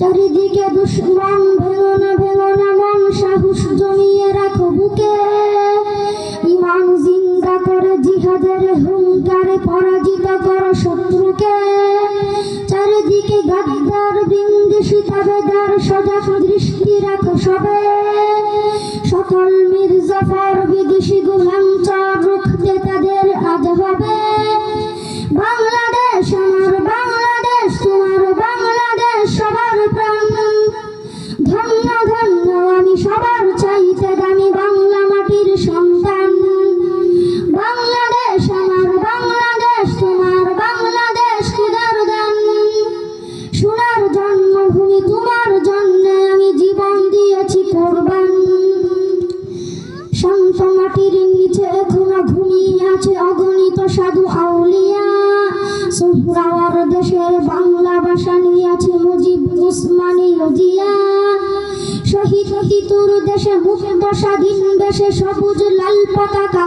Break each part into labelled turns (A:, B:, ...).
A: চারিদিকে দুশ্মন ভেঙো না ভেঙো না মন সাহস জমিয়ে রাখো বুকে। ইমান জিন্দা করে জিহাদের হুঙ্কারে পরাজিত করো শত্রুকে। চারিদিকে গাদ্দার বিন্দেশি তাবেদার সজাগ দৃষ্টি রাখো সবে। আছে অগণিত সাধু আউলিয়া। দেশের বাংলা ভাষা নিয়ে আছে মুজিব উসমানী নদিয়া। শহীদ দেশে মুক্ত স্বাধীন দেশে সবুজ লাল পতাকা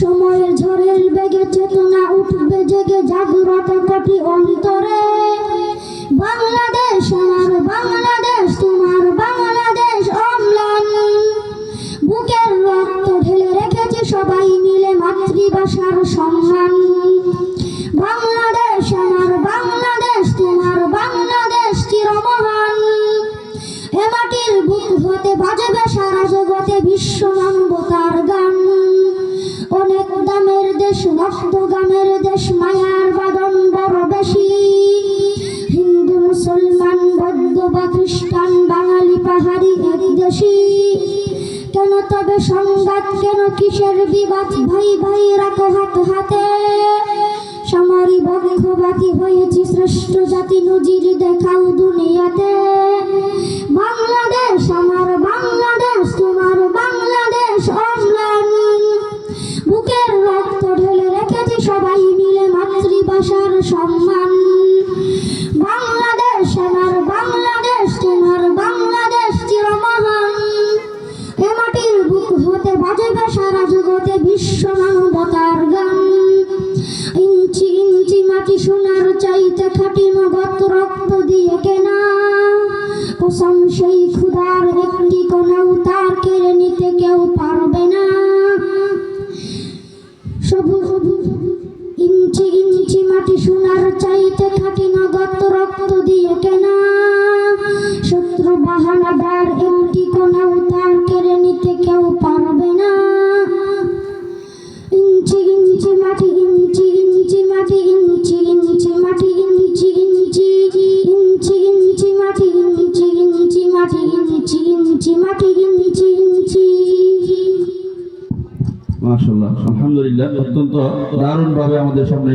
A: সময়ের ঝড়ের বেগে চেতনা উঠবে জেগে জাগ্রত কোটি অন্তরে। বাংলাদেশ আমার বাংলাদেশ। মাতৃভাষার সম্মান। বাংলাদেশ আমার, বাংলাদেশ তোমার, বাংলাদেশ চিরমহান। হে মাটির বুক হতে বাজবে সারা জগতে বিশ্ব মানবতার গান। অনেক দামের দেশ রক্ত গামের দেশ, মায়ার বাদন বড় বেশি। হিন্দু, মুসলমান, বৌদ্ধ বা খ্রিস্টান, বাঙালি পাহাড়ি এক দেশি। কেন তবে সংঘাত কেন কিসের বিবাদ? ভাই ভাই, রাখো হাত হাতে। সামরি বক্ষবাদী হয়েছি, শ্রেষ্ঠ জাতি নজির দেখাও দুনিয়াতে। বাংলাদেশ, আমার বাংলাদেশ, তোমার বাংলাদেশ। অম্লান বুকের রক্ত ঢেলে রেখেছি সবাই মিলে মাতৃভাষার সম্মান। জগতে বিশ্ব মানবতার গান। ইঞ্চি সোনার চাইতে খাটি নগদ রক্ত দিয়ে কেনা। কসম সেই ক্ষুধার একটি কোনাও তার কেড়ে নিতে কেউ পারবে না। সবুজ ইঞ্চি ইঞ্চি মাটি সোনার চাইতে খাটি নগদ রক্ত দিয়ে কেনা।
B: মাশাল্লাহ আলহামদুলিল্লাহ অত্যন্ত দারুণভাবে আমাদের সামনে